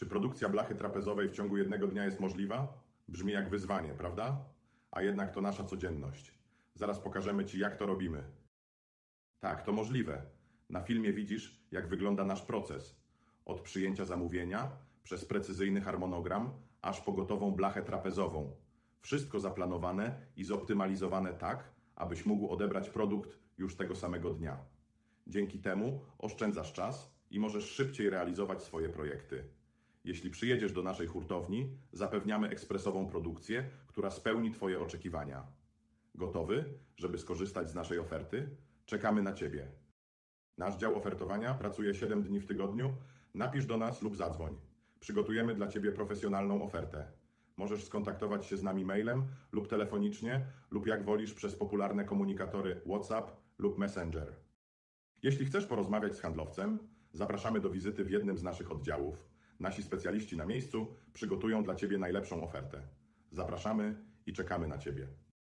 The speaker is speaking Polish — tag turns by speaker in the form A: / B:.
A: Czy produkcja blachy trapezowej w ciągu jednego dnia jest możliwa? Brzmi jak wyzwanie, prawda? A jednak to nasza codzienność. Zaraz pokażemy Ci, jak to robimy. Tak, to możliwe. Na filmie widzisz, jak wygląda nasz proces. Od przyjęcia zamówienia, przez precyzyjny harmonogram, aż po gotową blachę trapezową. Wszystko zaplanowane i zoptymalizowane tak, abyś mógł odebrać produkt już tego samego dnia. Dzięki temu oszczędzasz czas i możesz szybciej realizować swoje projekty. Jeśli przyjedziesz do naszej hurtowni, zapewniamy ekspresową produkcję, która spełni Twoje oczekiwania. Gotowy, żeby skorzystać z naszej oferty? Czekamy na Ciebie. Nasz dział ofertowania pracuje 7 dni w tygodniu. Napisz do nas lub zadzwoń. Przygotujemy dla Ciebie profesjonalną ofertę. Możesz skontaktować się z nami mailem lub telefonicznie, lub jak wolisz przez popularne komunikatory WhatsApp lub Messenger. Jeśli chcesz porozmawiać z handlowcem, zapraszamy do wizyty w jednym z naszych oddziałów. Nasi specjaliści na miejscu przygotują dla Ciebie najlepszą ofertę. Zapraszamy i czekamy na Ciebie.